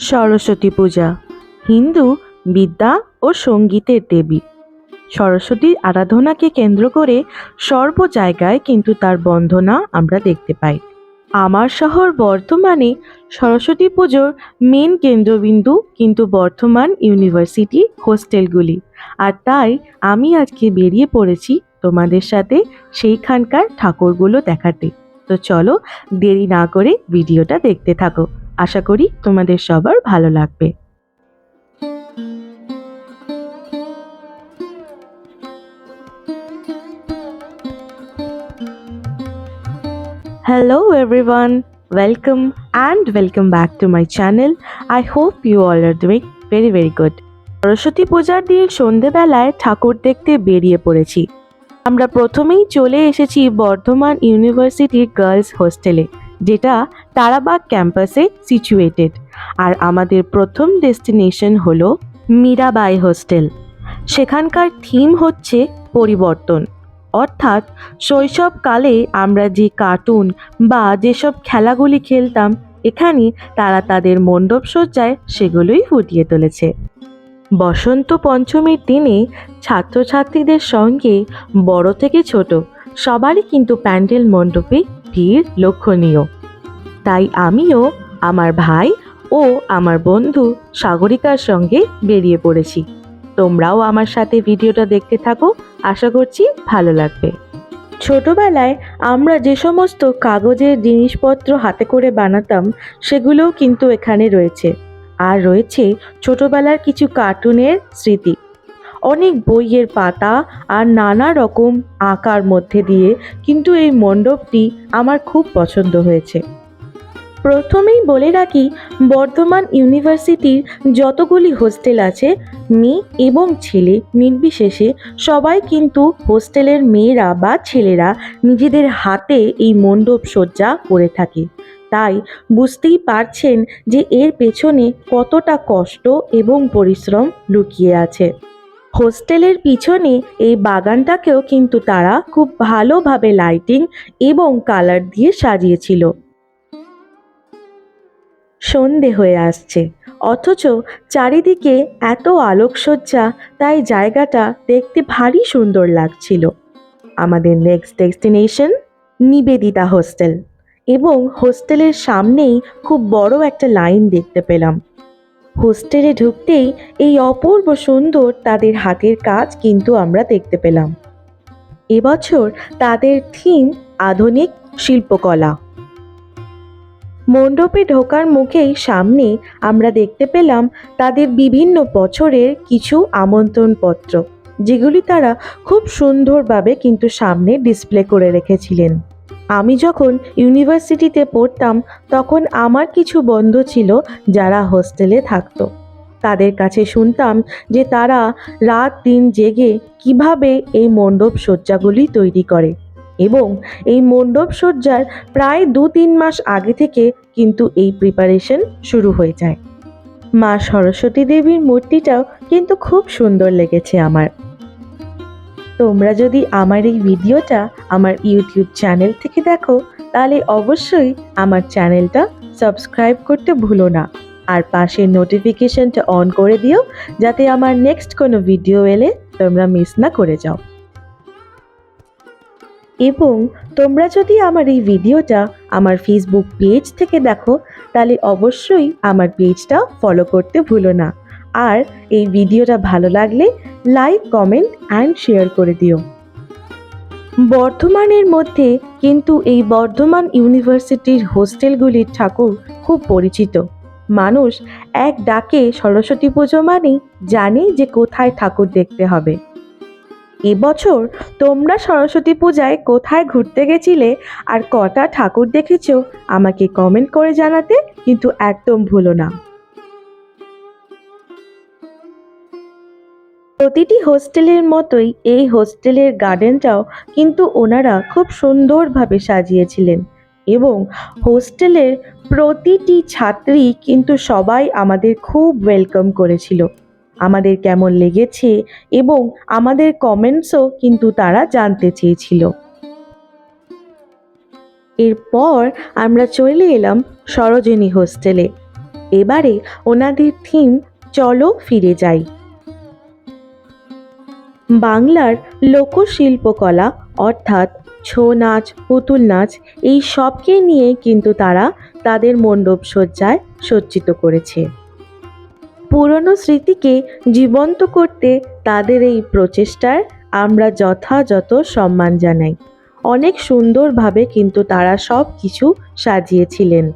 সরস্বতী পূজা, হিন্দু, বিদ্যা ও সঙ্গীতের দেবী। সরস্বতীর আরাধনাকে কেন্দ্র করে সর্ব জায়গায় কিন্তু তার বন্ধনা আমরা দেখতে পাই। আমার শহর বর্তমানে সরস্বতী পুজোর মেন কেন্দ্রবিন্দু কিন্তু বর্ধমান ইউনিভার্সিটি হোস্টেলগুলি। আর তাই আমি আজকে বেরিয়ে পড়েছি তোমাদের সাথে সেইখানকার ঠাকুরগুলো দেখাতে। তো চলো দেরি না করে ভিডিওটা দেখতে থাকো। আশা করি তোমাদের সবার ভালো লাগবে Hello everyone, welcome and welcome back to my channel. I hope you all are doing very very good. Saraswati পূজার দিন সন্ধেবেলায় ঠাকুর দেখতে বেরিয়ে পড়েছি আমরা প্রথমেই চলে এসেছি বর্ধমান ইউনিভার্সিটির গার্লস হোস্টেলে যেটা তারাবাগ ক্যাম্পাসে সিচুয়েটেড আর আমাদের প্রথম ডেস্টিনেশন হলো মীরাবাই হোস্টেল সেখানকার থিম হচ্ছে পরিবর্তন। অর্থাৎ শৈশবকালে আমরা যে কার্টুন বা যেসব খেলাগুলি খেলতাম, এখানে তারা তাদের মণ্ডপ সজ্জায় সেগুলোই ফুটিয়ে তুলেছে। বসন্ত পঞ্চমীর দিনে ছাত্রছাত্রীদের সঙ্গে বড় থেকে ছোট, সবারই কিন্তু প্যান্ডেল মণ্ডপে ভিড় লক্ষণীয়। তাই আমিও আমার ভাই ও আমার বন্ধু সাগরিকার সঙ্গে বেরিয়ে পড়েছি। তোমরাও আমার সাথে ভিডিওটা দেখতে থাকো, আশা করছি ভালো লাগবে। ছোটবেলায় আমরা যে সমস্ত কাগজের জিনিসপত্র হাতে করে বানাতাম, সেগুলোও কিন্তু এখানে রয়েছে। আর রয়েছে ছোটবেলার কিছু কার্টুনের স্মৃতি। অনেক বইয়ের পাতা আর নানা রকম আঁকার মধ্যে দিয়ে কিন্তু এই মণ্ডপটি আমার খুব পছন্দ হয়েছে। প্রথমেই বলে রাখি, বর্ধমান ইউনিভার্সিটির যতগুলি হোস্টেল আছে, মেয়ে এবং ছেলে নির্বিশেষে সবাই কিন্তু হোস্টেলের মেয়েরা বা ছেলেরা নিজেদের হাতে এই মণ্ডপ সজ্জা করে থাকে। তাই বুঝতেই পারছেন যে এর পেছনে কতটা কষ্ট এবং পরিশ্রম লুকিয়ে আছে। হোস্টেলের পিছনে এই বাগানটাকেও কিন্তু তারা খুব ভালোভাবে লাইটিং এবং কালার দিয়ে সাজিয়েছিল। সন্ধে হয়ে আসছে। অথচ চারিদিকে এত আলোকসজ্জা, তাই জায়গাটা দেখতে ভারী সুন্দর লাগছিল। আমাদের নেক্সট ডেস্টিনেশন নিবেদিতা হোস্টেল। এবং হোস্টেলের সামনেই খুব বড় একটা লাইন দেখতে পেলাম। হোস্টেলে ঢুকতেই এই অপূর্ব সুন্দর তাদের হাতের কাজ কিন্তু আমরা দেখতে পেলাম। এবছর তাদের থিম আধুনিক শিল্পকলা। মণ্ডপে ঢোকার মুখেই সামনে আমরা দেখতে পেলাম তাদের বিভিন্ন বছরের কিছু আমন্ত্রণপত্র, যেগুলি তারা খুব সুন্দরভাবে কিন্তু সামনে ডিসপ্লে করে রেখেছিলেন। আমি যখন ইউনিভার্সিটিতে পড়তাম, তখন আমার কিছু বন্ধু ছিল যারা হোস্টেলে থাকতো। তাদের কাছে শুনতাম যে তারা রাত দিন জেগে কীভাবে এই মণ্ডপ সজ্জাগুলি তৈরি করে এবং এই মণ্ডপ সজ্জার প্রায় দু তিন মাস আগে থেকে কিন্তু এই প্রিপারেশন শুরু হয়ে যায়। মা সরস্বতী দেবীর মূর্তিটাও কিন্তু খুব সুন্দর লেগেছে আমার। তোমরা যদি আমার এই ভিডিওটা আমার ইউটিউব চ্যানেল থেকে দেখো, তাহলে অবশ্যই আমার চ্যানেলটা সাবস্ক্রাইব করতে ভুলো না। আর পাশের নোটিফিকেশনটা অন করে দিও, যাতে আমার নেক্সট কোনো ভিডিও এলে তোমরা মিস না করে যাও। এবং তোমরা যদি আমার এই ভিডিওটা আমার ফেসবুক পেজ থেকে দেখো, তাহলে অবশ্যই আমার পেজটা ফলো করতে ভুলো না। আর এই ভিডিওটা ভালো লাগলে লাইক, কমেন্ট অ্যান্ড শেয়ার করে দিও। বর্ধমানের মধ্যে কিন্তু এই বর্ধমান ইউনিভার্সিটির হোস্টেলগুলির ঠাকুর খুব পরিচিত। মানুষ এক ডাকে সরস্বতী পুজো মানেই জানে যে কোথায় ঠাকুর দেখতে হবে। এবছর তোমরা সরস্বতী পূজায় কোথায় ঘুরতে গেছিলে আর কটা ঠাকুর দেখেছ আমাকে কমেন্ট করে জানাতে কিন্তু একদম ভুলো না। প্রতিটি হোস্টেলের মতোই এই হোস্টেলের গার্ডেনটাও কিন্তু ওনারা খুব সুন্দরভাবে সাজিয়েছিলেন। এবং হোস্টেলের প্রতিটি ছাত্রী কিন্তু সবাই আমাদের খুব ওয়েলকাম করেছিল। আমাদের কেমন লেগেছে এবং আমাদের কমেন্টসও কিন্তু তারা জানতে চেয়েছিল। এরপর আমরা চলে এলাম সরোজিনী হোস্টেলে। এবারে ওনাদের থিম চলো ফিরে যাই। বাংলার লোকশিল্পকলা, অর্থাৎ ছৌ নাচ, পুতুল নাচ, এই সবকে নিয়ে কিন্তু তারা তাদের মণ্ডপ সজ্জায় সজ্জিত করেছে। পুরনো স্মৃতিকে জীবন্ত করতে তাদের এই প্রচেষ্টার আমরা যথাযথ সম্মান জানাই। অনেক সুন্দরভাবে কিন্তু তারা সব কিছু সাজিয়েছিলেন।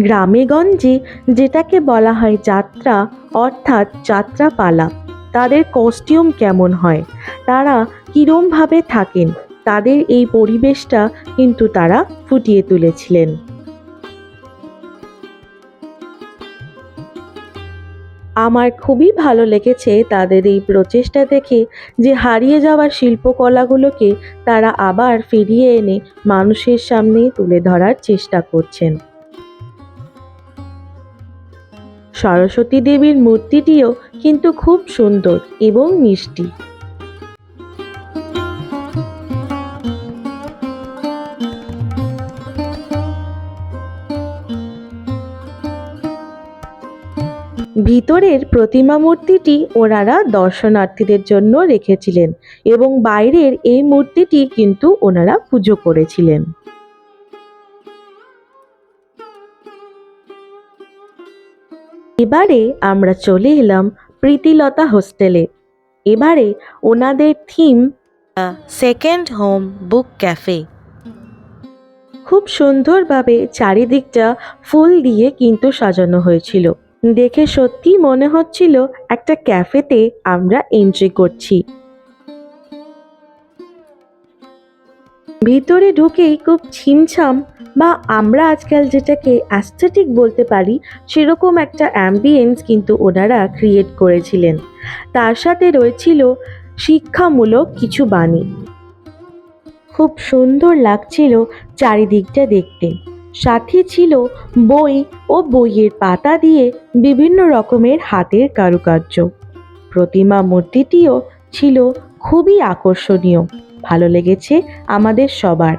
গ্রামেগঞ্জে যেটাকে বলা হয় যাত্রা, অর্থাৎ যাত্রাপালা, তাদের কস্টিউম কেমন হয়? তারা কীরমভাবে থাকেন? তাদের এই পরিবেশটা কিন্তু তারা ফুটিয়ে তুলেছিলেন। আমার খুবই ভালো লেগেছে তাদের এই প্রচেষ্টা দেখে যে হারিয়ে যাওয়া শিল্পকলাগুলোকে তারা আবার ফিরিয়ে এনে মানুষের সামনে তুলে ধরার চেষ্টা করছেন। সরস্বতী দেবীর মূর্তিটিও কিন্তু খুব সুন্দর এবং মিষ্টি। ভিতরের প্রতিমা মূর্তিটি ওনারা দর্শনার্থীদের জন্য রেখেছিলেন এবং বাইরের এই মূর্তিটি কিন্তু ওনারা পুজো করেছিলেন। এবারে আমরা চলে এলাম প্রীতিলতা হোস্টেলে। এবারে ওনাদের theme second home book cafe. খুব সুন্দরভাবে চারিদিকটা ফুল দিয়ে কিন্তু সাজানো হয়েছিল। দেখে সত্যি মনে হচ্ছিল একটা ক্যাফেতে আমরা এন্ট্রি করছি। ভিতরে ঢুকেই খুব ছিমছাম বা আমরা আজকাল যেটাকে অ্যাস্থেটিক বলতে পারি, সেরকম একটা অ্যাম্বিয়েন্স কিন্তু ওনারা ক্রিয়েট করেছিলেন। তার সাথে রয়েছিল শিক্ষামূলক কিছু বাণী। খুব সুন্দর লাগছিল চারিদিকটা দেখতে। সাথে ছিল বই ও বইয়ের পাতা দিয়ে বিভিন্ন রকমের হাতের কারুকার্য। প্রতিমা মূর্তিটিও ছিল খুবই আকর্ষণীয়। ভালো লেগেছে আমাদের সবার।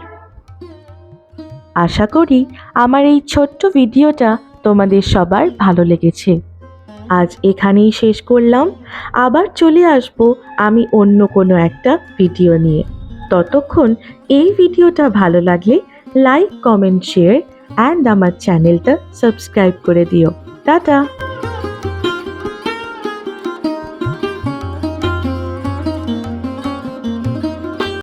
আশা করি আমার এই ছোট্ট ভিডিওটা তোমাদের সবার ভালো লেগেছে। আজ এখানেই শেষ করলাম। আবার চলে আসব আমি অন্য কোনো একটা ভিডিও নিয়ে। ততক্ষণ এই ভিডিওটা ভালো লাগলে লাইক কমেন্ট শেয়ার অ্যান্ড আমার চ্যানেলটা সাবস্ক্রাইব করে দিও। টাটা!